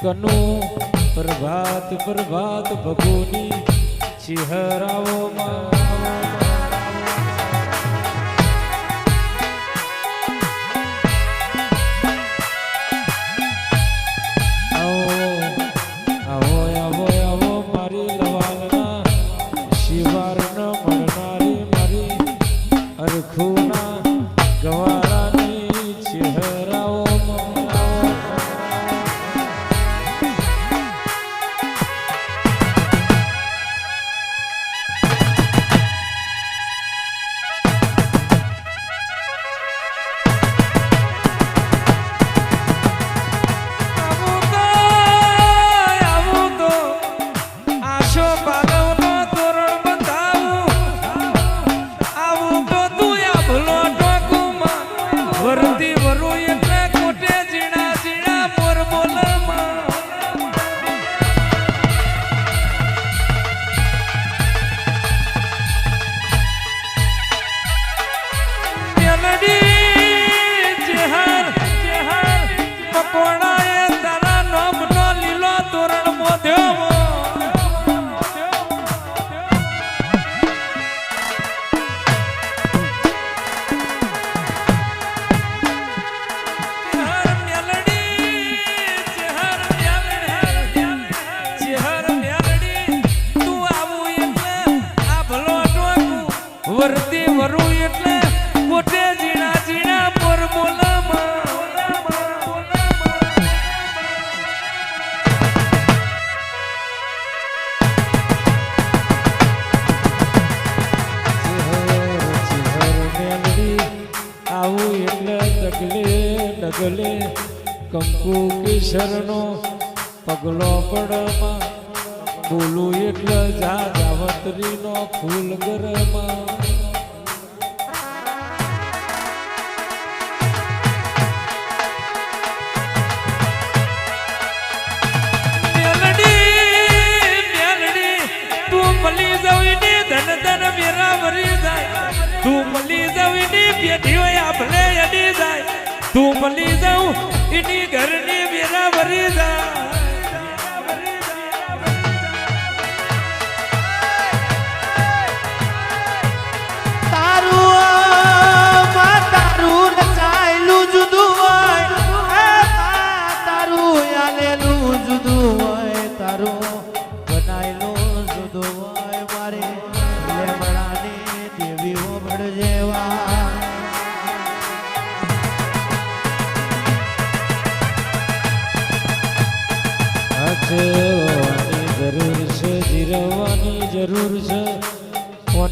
કનું પ્રભાત પ્રભાત ભગોની ચહેરાઓમાં આવું એટલે ડગલે ડગલે. કંકુ કિશરનો પગલો પડમાં. બોલું એટલે જા જાવતરીનો ફૂલ ગરમાં Teresa.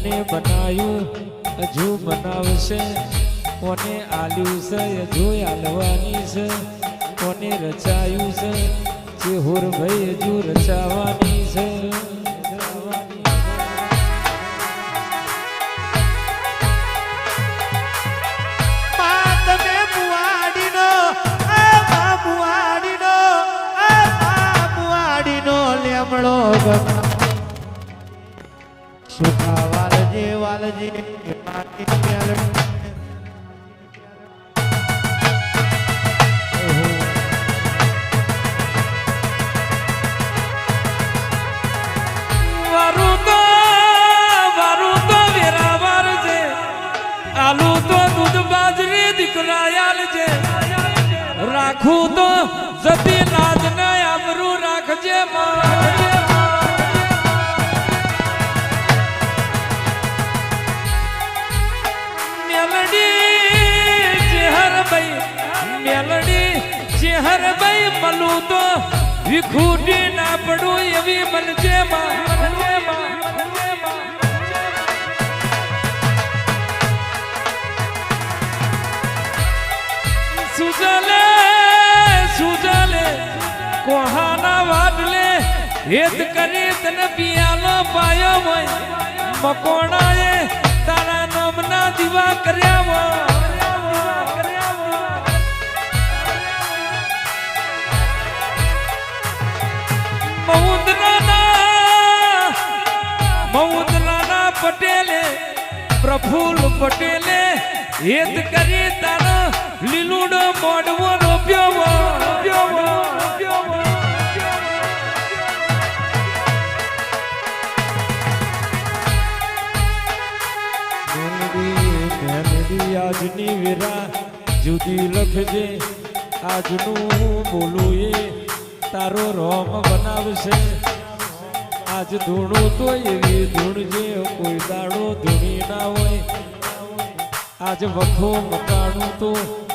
કોને બનાવ્યું હજુ બનાવશે કોને આલ્યું છે? હજુ આલવાની છે. કોને રચાયું છે? જે હોર ભાઈ હજુ રચાવાની છે. Bye. ઈ ખૂટી ના પડું એવી મનજે સુજલે સુજલે, કોહાના વાટલે હેત કરી તને પિયાનો પાયો મય મકોણાએ તારા નામના દીવા કર્યા હોય. મૌદલાના મૌદલાના પ્રફુલ પટેલે હેત કરી તારા લીલુડ મોડવો રોપ્યો. આજની વેરા જુદી લખજે. આજનું બોલું એ તારો રોમ બનાવશે. આજ ધૂણું તો એવી ધૂણ જે કોઈ દાડો ધૂણી ના હોય. આજ વખો મકાણું તો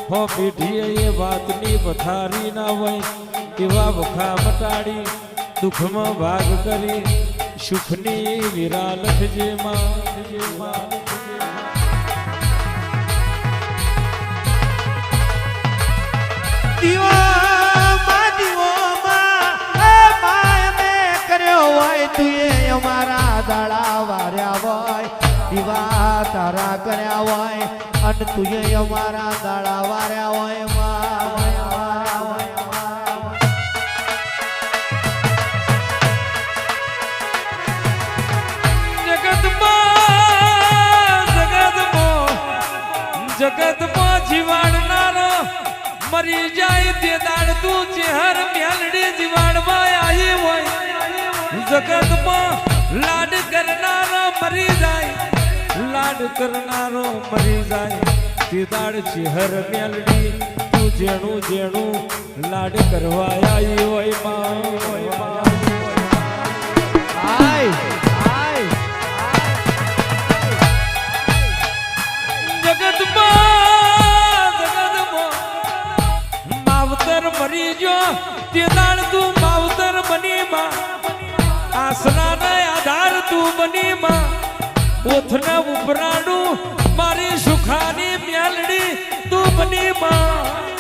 હો પેઢીએ એ વાતની પથારી ના હોય. એવા વખા મટાડી દુઃખમાં ભાગ કરી સુખની વિરા લખજે માં દીવામાં તુએ અમારા દાડા વાર્યા હોય, દીવા તારા કર્યા હોય, અને તુએ અમારા દાડા વાર્યા હોય. જગતમાં જીવાડનારો મરી જાય તે દાડ તું ચેહર મેલડી હોય જગતમાં લાડ કરનારો મરી જાય લાડ કરનારો મરી જાય. તે દાડ ચેહર મેલડી તું જેણું જેણું લાડ કરવા આવી હોયમાં હોયમાં. આય આય. જગતમાં જગતમાં માવતર મરી જો તે બની માં ઓથના ઉપરાણું મારી સુખાની મ્યાલડી તું બની માં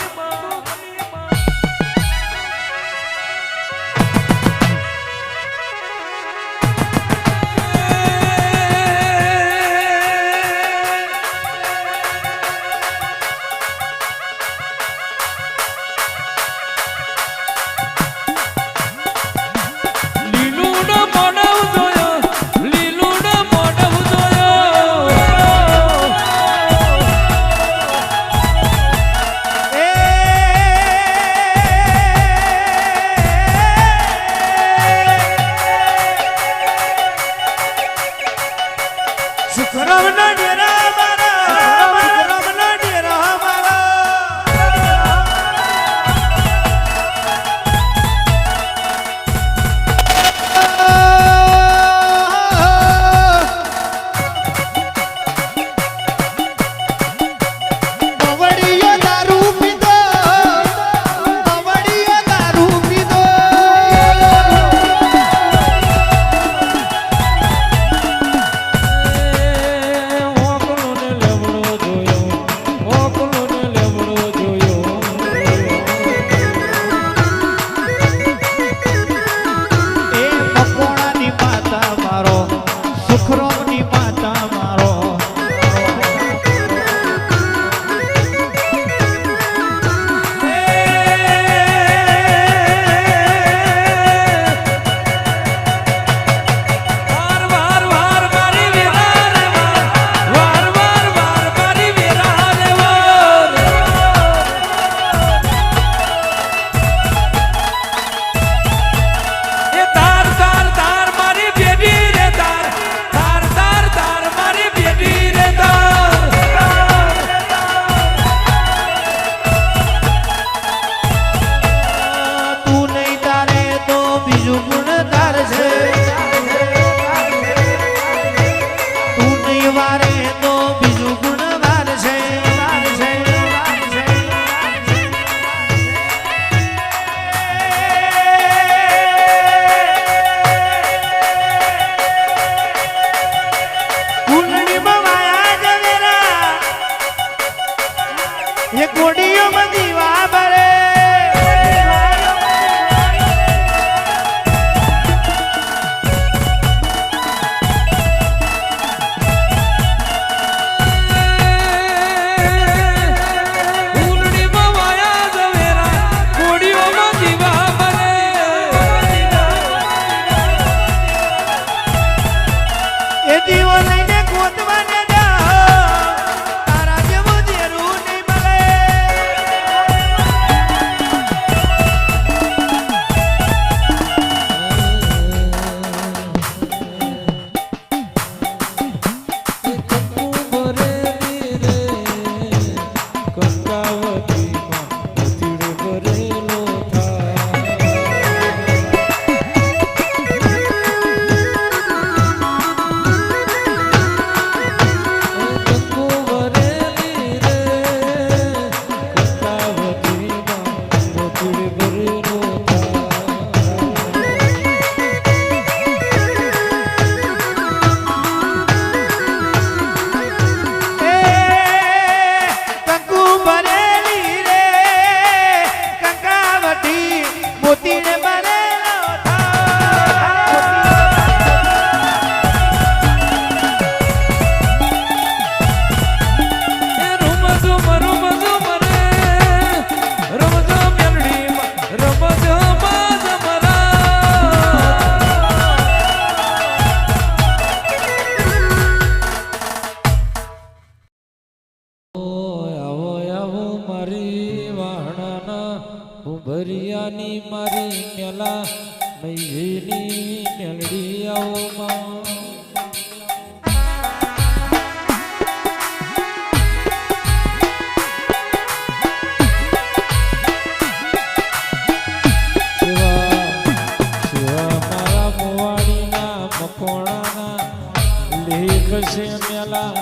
છે મેલા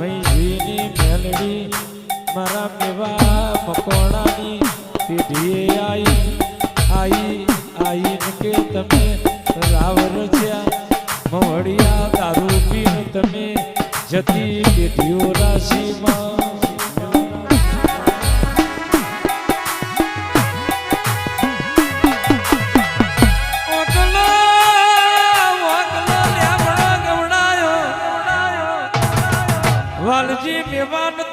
મૈહીની મેલડી, મારા મેવા મકોણાની પેઢીએ આઈ આઈ આઈને કે તમે રાવર જ્યાં મોડિયા દારૂ પીને તમે જતી પેઢીઓ રાશિમાં.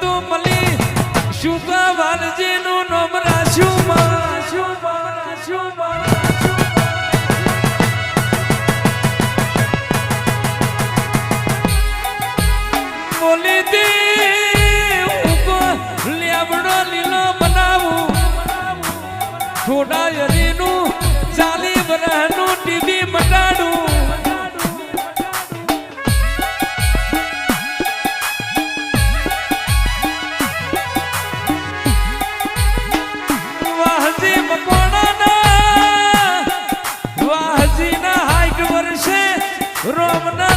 તું મળી. શું વાલજી નું નામ Romana.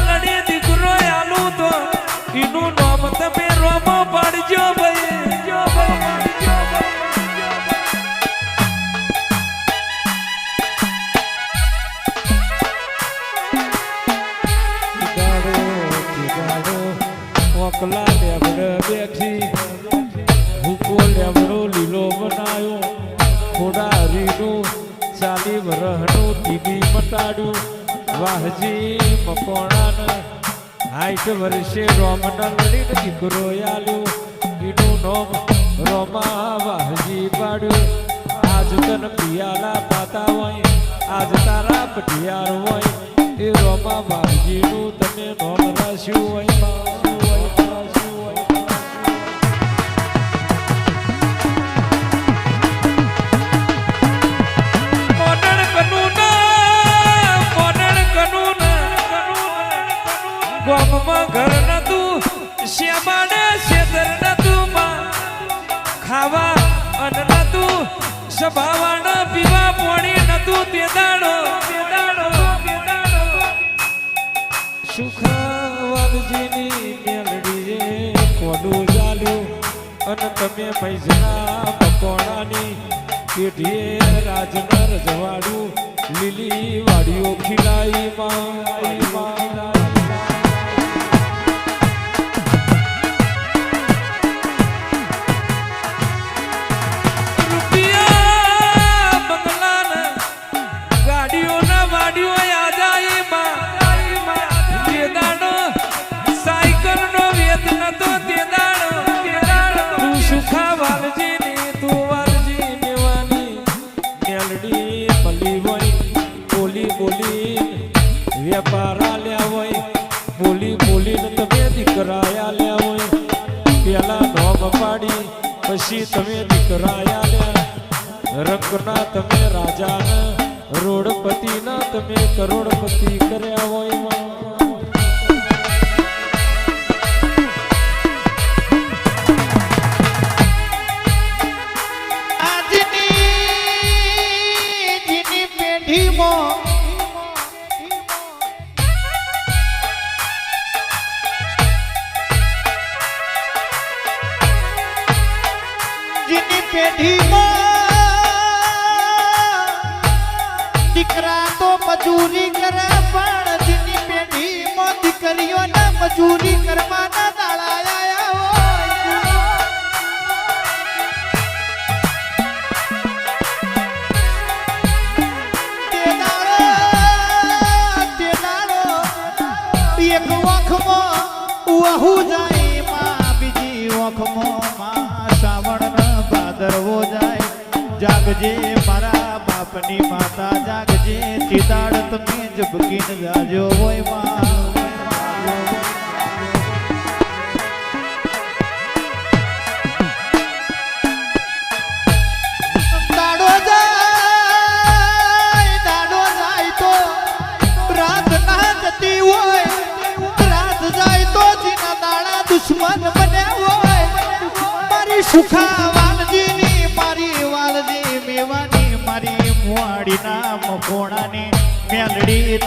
વાહજી મકોણાન હાઈટ વર્ષે રોમના લડીને દીકરો આલ્યો એનું નોમ રોમા વાહજી પાડ્યું આજ તન પિયાલા પાતા હોય, આજ તારા પટિયાર હોય. એ રોમા વાહજીનું તમે નોમ રાખ્યું હોય. સુખ વાલજીની મેલડીએ કોડું અને તમે પૈસા મકોણાની પેઢીએ રાજના રજવાડું લીલી વાડીઓ ખીલાઈ માં રંગના તમે રાજાના રોડપતિના તમે કરોડપતિ કર્યા હોયમાં. આજની જીની પેઢીમાં જીની પેઢીમાં મજૂરી કરે પણ જીની પેઢીમાં દીકરીઓને મજૂરી કરવાના દાડા આયા એક વખમાં વહુ જાય માં, બીજી માં જાય. જાગજે મારા બાપની માતા જાગજે ચિતાડ. તમે જબકીને જાજો હોયમાં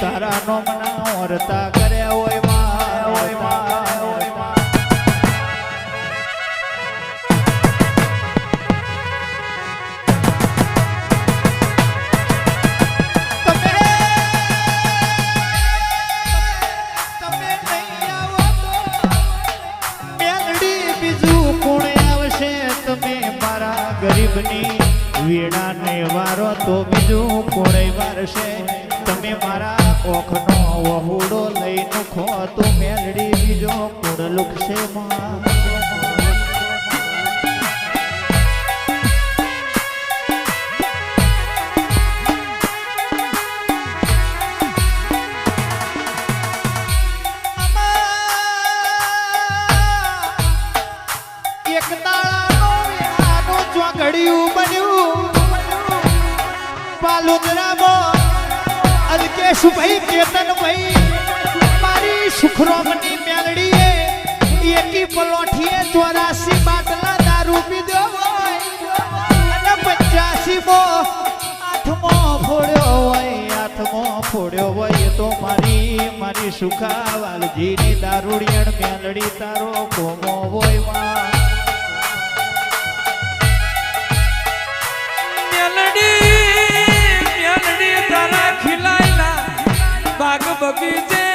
તારા નોમના વર્તા કર્યા હોયમાં હોયમાં અલ્કેશભાઈ કેતનભાઈ મારી સુખરોમની મેલડીએ, એકી પલોઠીએ ચોરાસી બાટલા દારૂ પીધો હોય, અને પંચ્યાસી મો આઠમો ફોડ્યો હોય આઠમો ફોડ્યો હોય તો મારી મારી સુખા વાલજીની દારૂડિયણ મેલડી તારો કોમો હોય, માં. બગીચે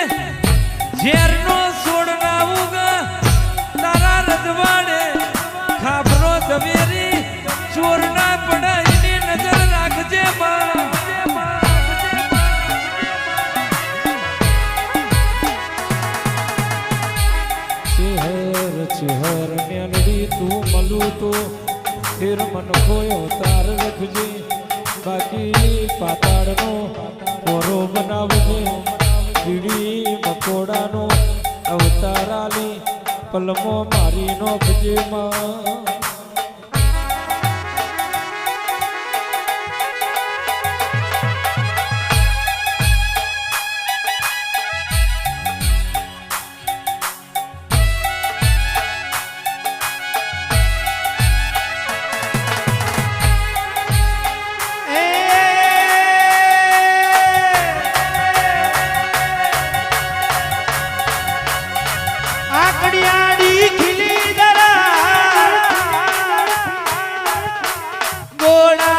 ઝેરનો છોડ ના ઉગ. તારા રજવાડે ખાબરો ઝવેરી. ચોર ના પડાઈની નજર રાખજે માં. ચહેર ચહેર મેલડી તું મલું તો ફેર મન ખોયો તાર રખજે બાકી પાતાળનો કોરો બનાવજે. કીડી મકોડાનો અવતારાની પલમો મારી નો ભજે માં. கோடா